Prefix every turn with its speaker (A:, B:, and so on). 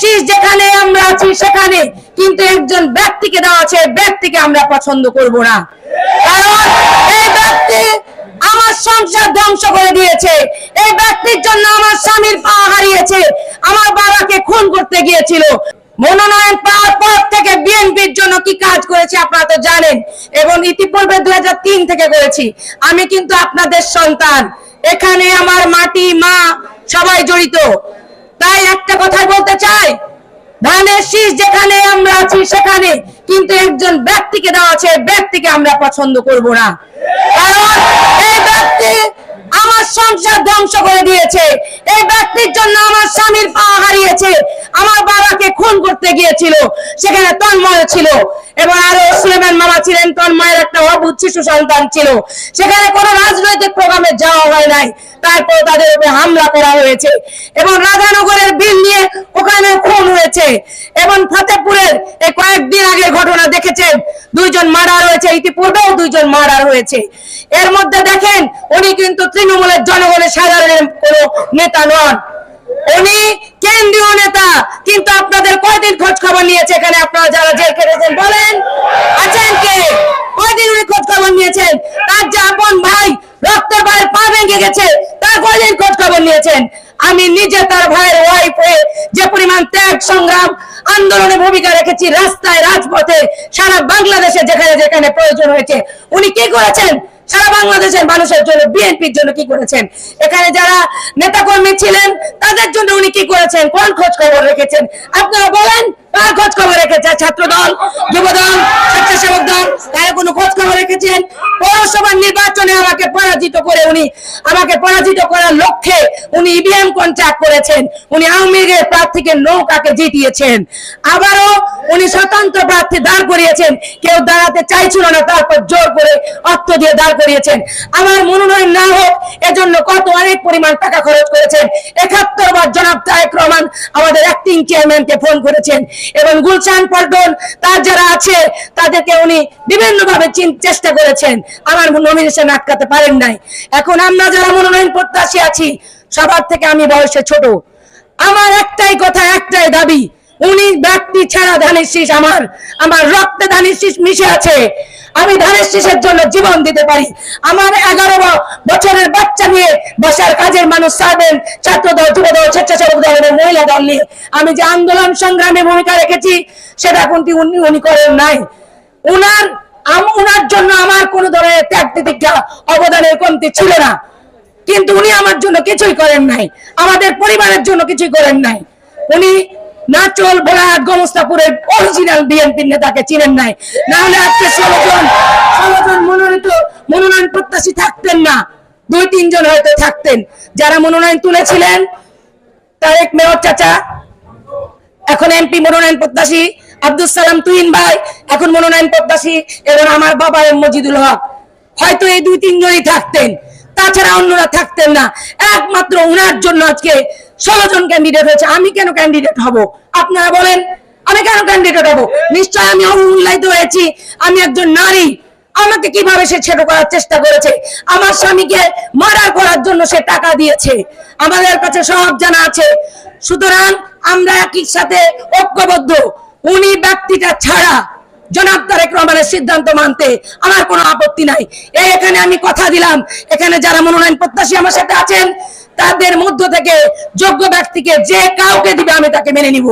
A: শীষ যেখানে আমরা আছি সেখানে। কিন্তু একজন ব্যক্তিকে দেওয়া আছে ব্যক্তিকে আমরা পছন্দ করব না। কারণ এই ব্যক্তি আমার সংসার ধ্বংস করে দিয়েছে। এই ব্যক্তির জন্য আমার স্বামীর পা হারিয়েছে। আমার বাবাকে খুন করতে গিয়েছিল। মনোনয়ন পাওয়ার পর থেকে বিএনপির জন্য কি কাজ করেছে আপনারা তো জানেন। এবং ইতিপূর্বে দুই হাজার তিন থেকে করেছি। আমি কিন্তু আপনাদের সন্তান। এখানে আমার মাটি, মা সবাই জড়িত। তাই একটা কথা বলতে চাই। ধানের শীষ যেখানে আমরা আছি সেখানে কিন্তু একজন ব্যক্তিকে দেওয়া আছে ব্যক্তিকে আমরা পছন্দ করব না। কারণ এই ব্যক্তি আমার সংসার ধ্বংস করে দিয়েছে। এই ব্যক্তির জন্য আমার স্বামীর পা হারিয়েছে। আমার বাবাকে খুন করতে গিয়েছিল। সেখানে তন্ময় ছিল। এবং আরও সুলেমান মামা ছিলেন, তন্ময়ের একটা অবুধ শিশু সন্তান ছিল। সেখানে কোনো রাজনৈতিক প্রোগ্রামে যাওয়া হয় নাই। তারপর তাদের উপরে হামলা করা হয়েছে। এবং রাধানগরের বিল নিয়ে ওখানে খুন হয়েছে। এবং ফতেপুরের এই কয়েকদিন আগের ঘটনা দেখেছেন। দুইজন মার্ডার হয়েছে, ইতিপূর্বেও দুইজন মার্ডার হয়েছে। এর মধ্যে দেখেন, উনি কিন্তু তৃণমূলের জনগণের সাধারণের কোনো নেতা নন। উনি কেন্দ্রীয় নেতা, কিন্তু আপনাদের কয়দিন খোঁজ খবর নিয়েছে এখানে আপনারা যারা জেল কেটেছেন বলেন? আছেন কে? কয়দিন উনি খোঁজ খবর নিয়েছেন? তার যে আপন ভাই রক্তের ভাইয়ের পা ভেঙে গেছে, তার কয়দিন খোঁজ খবর নিয়েছেন? আমি নিজে তার ভাইয়ের ওয়াইফ হয়ে যে পরিমাণ ত্যাগ, সংগ্রাম আন্দোলনে ভূমিকা রেখেছি রাস্তায়, রাজপথে, সারা বাংলাদেশে যেখানে যেখানে প্রয়োজন হয়েছে। উনি কি করেছেন? সারা বাংলাদেশের মানুষের জন্য, বিএনপির জন্য কি করেছেন? এখানে যারা নেতাকর্মী ছিলেন, তাদের জন্য উনি কি করেছেন? কোন খোঁজ খবর রেখেছেন? আপনারা বলেন, কার খোঁজ খবর রেখেছে ছাত্র দল যুব দল স্বেচ্ছাসেবক দল তারা কোনো খোঁজ খবর রেখেছেন পৌরসভার নির্বাচনে আমাকে পরাজিত করে উনি আমাকে পরাজিত করার লক্ষ্যে উনি ইভিএম কন্ট্রাক্ট করেছেন। উনি আওয়ামী লীগের প্রার্থীকে নৌকাকে জিতিয়েছেন। আবারও উনি স্বতন্ত্র প্রার্থী দাঁড় করিয়েছেন। কেউ দাঁড়াতে চাইছিল না, তারপর জোর করে অর্থ দিয়ে দাঁড় করিয়েছেন। আমার মনোনয়ন না হোক, এজন্য কত অনেক পরিমাণ টাকা খরচ করেছেন। একাত্তর বার জনাব তারেক রহমান আমাদের অ্যাক্টিং চেয়ারম্যানকে ফোন করেছেন এবং গুলশান পল্টন, তার যারা আছে, তাদেরকে উনি বিভিন্ন ভাবে চেষ্টা করেছেন। আমার নমিনেশন আটকাতে পারেন নাই। এখন আমরা যারা মনোনয়ন প্রত্যাশী আছি, সবার থেকে আমি বয়সে ছোট। আমার একটাই কথা, একটাই দাবি, উনি ব্যক্তি ছাড়া ধানের শীষ আমার। আমার রক্তে ধানের শীষ মিশে আছে। আমি ধানের শীষের জন্য জীবন দিতে পারি। আমার এগারো বছরের বাচ্চা নিয়ে বসার কাজের মানুষ সাবেন ছাত্র দল যুব দল স্বেচ্ছাসেবক দল এবং মহিলা দল নিয়ে। আমি যে আন্দোলন সংগ্রামে ভূমিকা রেখেছি, সেটা কোনটি উনি উনি করেন নাই। উনার উনার জন্য আমার কোনো ধরনের ত্যাগ তিতিক্ষা অবদানের কমতি ছিল না। কিন্তু উনি আমার জন্য কিছুই করেন নাই। আমাদের পরিবারের জন্য কিছুই করেন নাই। উনি নাচল গমস্তাপুরের অরিজিনাল বিএনপির নেতাকে চিনেন নাই। না হলে আজকে মনোনীত, মনোনয়ন প্রত্যাশী থাকতেন না। দুই তিনজন হয়তো থাকতেন। যারা মনোনয়ন তুলেছিলেন, তারেক মেয়র চাচা, এখন এমপি মনোনয়ন প্রত্যাশী আব্দুল সালাম তুহিন ভাই, এখন মনোনয়ন প্রত্যাশী, এবং আমার বাবা এম মজিদুল হক। হয়তো এই দুই তিনজনই থাকতেন। তাছাড়া অন্যরা থাকতেন না। একমাত্র উনার জন্য আজকে ষোলো জন ক্যান্ডিডেট হয়েছে, আমি কেন ক্যান্ডিডেট হব? আপনারা বলেন, আমি কেন ক্যান্ডিডেট হব? নিশ্চয় আমি অনুল্লাহিত হয়েছি, আমি একজন নারী। আমাকে কীভাবে সে ছেড়ে করার চেষ্টা করেছে? আমার স্বামীকে মার্ডার করার জন্য সে টাকা দিয়েছে। আমাদের কাছে সব জানা আছে। সুতরাং আমরা একই সাথে ঐক্যবদ্ধ। উনি ব্যক্তিটা ছাড়া জনাব তারেক রহমানের সিদ্ধান্ত মানতে আমার কোনো আপত্তি নাই। এই এখানে আমি কথা দিলাম। এখানে যারা মনোনয়ন প্রত্যাশী আমার সাথে আছেন, তাদের মধ্য থেকে যোগ্য ব্যক্তিকে যে কাউকে দিবে আমি তাকে মেনে নিব।